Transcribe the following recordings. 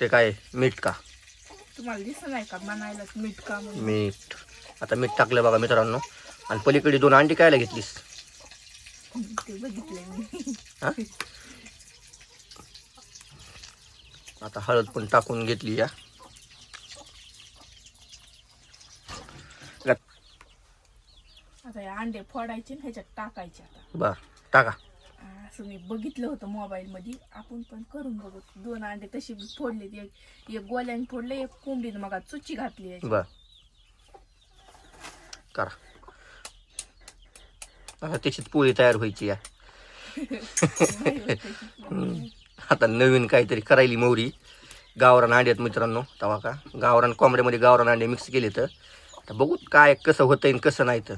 ते काय मीठ का? तुम्हाला दिसत नाही का? म्हणायला मीठ का म्हणून? मीठ. आता मीठ टाकलं बघा मित्रांनो. आणि पलीकडे दोन अंडी कायला घेतलीस? ते बघितलंय मी. हा? आता हळद पण टाकून घेतली या. आता हे अंडे फोडायचे आणि ह्याच्यात टाकायचे आता. बर टाका. असं मी बघितलं होतं मोबाईल मध्ये आपण पण करून बघू. दोन अंडे तशी बी फोडले एक एक गोल्याने फोडले एक कोंबडीने मग चुची घातली याच्यात. बर. करा. आता त्याचीच पोळी तयार व्हायची या. नाही होत तशी. हम्म. आता नवीन काहीतरी करायली मोरी गावरान अंड्यात आहेत मित्रांनो तवा का? गावरान कोंबड्यामध्ये गावरान अंडे मिक्स केले तर आता बघू काय कसं होतं आणि कसं नाही तर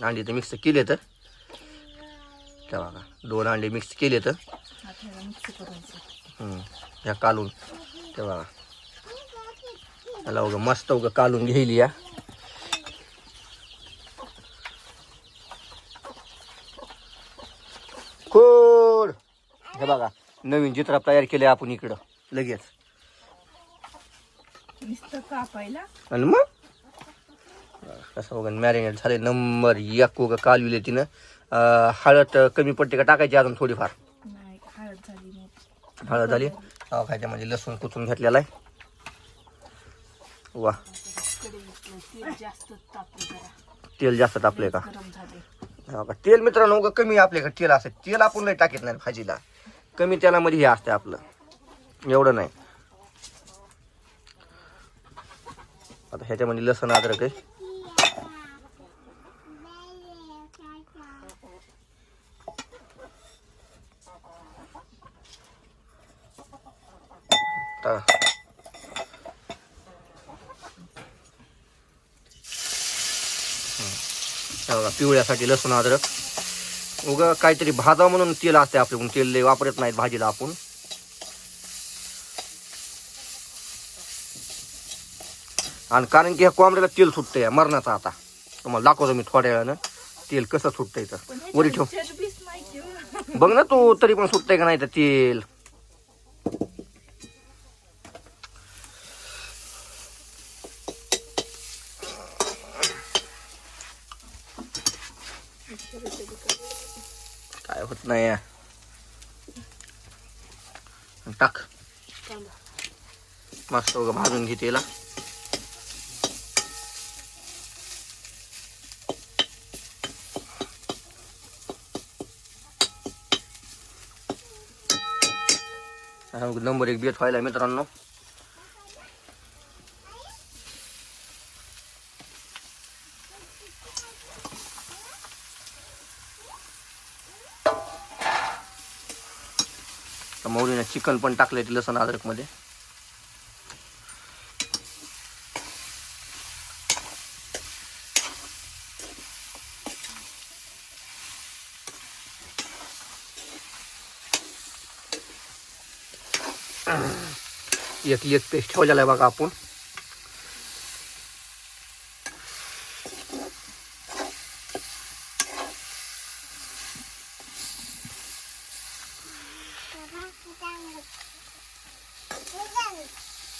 अंडे तर मिक्स केले तर तेव्हा का दोन अंडे मिक्स केले तर. ह्या कालून. तेव्हा त्याला उगं मस्त उगं कालून घ्यायली या. खोड. हे बघा नवीन चित्र तयार केले आपण इकडं. लगेच. आणि मग? कसं बघा मॅरिनेट झाले नंबर एक उगं कालविले तिनं. हळद कमी पडते का टाकायची अजून थोडीफार? नाही हळद झाली मग हळद हा खायच्यामध्ये लसूण कुचून घेतलेला आहे. वा. तेल जास्त तापलं जरा तेल जास्त तापले का? गरम झाले. हा का? तेल मित्रांनो उगा कमी आपल्याकडे. तेल असते तेल आपण नाही टाकीत नाही भाजीला. कमी तेलामध्ये हे असते आपलं. एवढं नाही. आता ह्याच्यामध्ये लसण अद्रक आहे. आता पिवळ्यासाठी लसूण अद्रक. उगा काहीतरी भाजा म्हणून तेल असते आपल्याकडून. तेल वापरत नाहीत भाजीला आपण. आणि कारण की ह्या कोंबड्याला तेल सुटतंय मरणाचं आता. तुम्हाला दाखवतो मी थोड्या वेळानं. तेल कसं सुटतंय तर वरी ठेव. बघ ना तू तरी पण सुटतंय का नाही तर तेल? काय होत नाही या. टाक. मस्त उगा भाजून घे तेला. नंबर एक बेत व्हायला मित्रांनो. मौलीने चिकन पण टाकले लसण अद्रक मध्ये एक पेस्ट ठेवलेला आहे बघा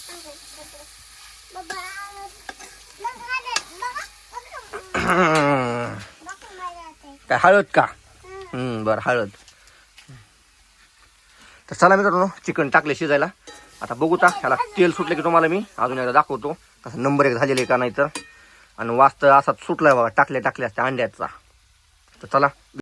काय हळद का? हम्म. बरं हळद. तर चला मित्रांनो चिकन टाकले शिजायला. आता बघू ता ह्याला तेल सुटले की तुम्हाला मी अजून एकदा दाखवतो. कसं नंबर एक झालेले का नाही तर. आणि वास्त असा सुटलाय बघा टाकल्या टाकल्या असत्या अंड्याचा. तर चला